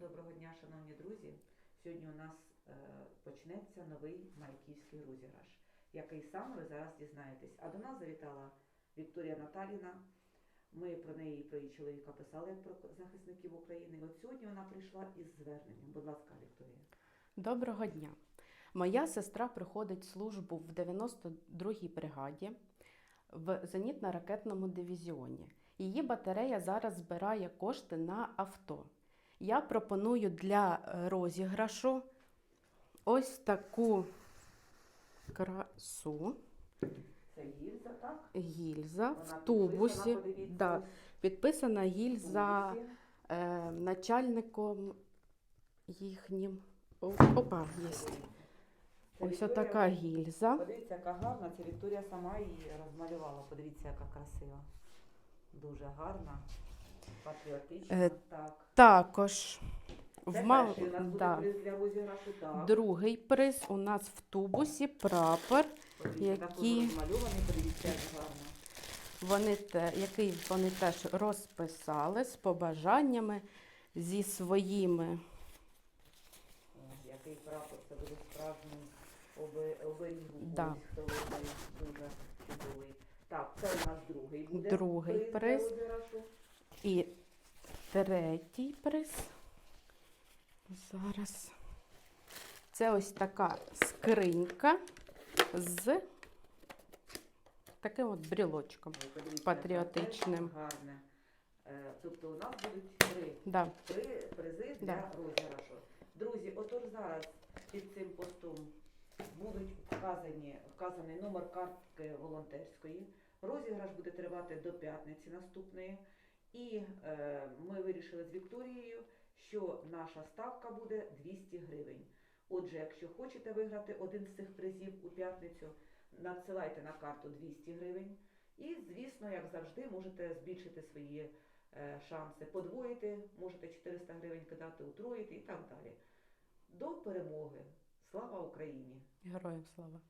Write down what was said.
Доброго дня, шановні друзі. Сьогодні у нас е, почнеться новий майківський розіграш, який саме ви зараз дізнаєтесь. А до нас завітала Вікторія Наталіна. Ми про неї про її чоловіка писали як про захисників України. От сьогодні вона прийшла із зверненням. Будь ласка, Вікторія. Доброго дня. Моя сестра приходить службу в 92-й бригаді в зенітно-ракетному дивізіоні. Її батарея зараз збирає кошти на авто. Я пропоную для е, розіграшу ось таку красу Це Гільза, так? гільза Вона в тубусі. підписана, Да, підписана гільза е, начальником їхнім. О, Опа, є. Ось отака гільза. Подивіться, яка гарна. Це Вікторія сама її розмалювала. Подивіться, яка красива. Дуже гарна, патріотична. Е, так. Також в мал... перший у нас буде да. приз для розіграшу. Так. другий приз у нас в тубусі прапор, Подивіться, також які- розмальований, подивіться, як гарно. вони те, який вони теж розписали з побажаннями зі своїми. Який прапор, це буде справжній оби- Да. хто. Дуже чудовий. Так, це у нас другий буде Другий приз для розіграшу. І третій приз. Зараз. Це ось така скринька з таким от брілочком. Патріотичним. Гарне. Тобто у нас будуть три Да. три призи для Да. розіграшу. Друзі, отож зараз під цим постом будуть вказані, вказаний номер картки волонтерської. Розіграш буде тривати до п'ятниці наступної. І е, ми вирішили з Вікторією, що наша ставка буде 200 гривень. Отже, якщо хочете виграти один з цих призів у п'ятницю, надсилайте на карту 200 гривень. І, звісно, як завжди, можете збільшити свої е, шанси подвоїти, можете 400 гривень кидати, утроїти і так далі. До перемоги! Слава Україні! Героям слава!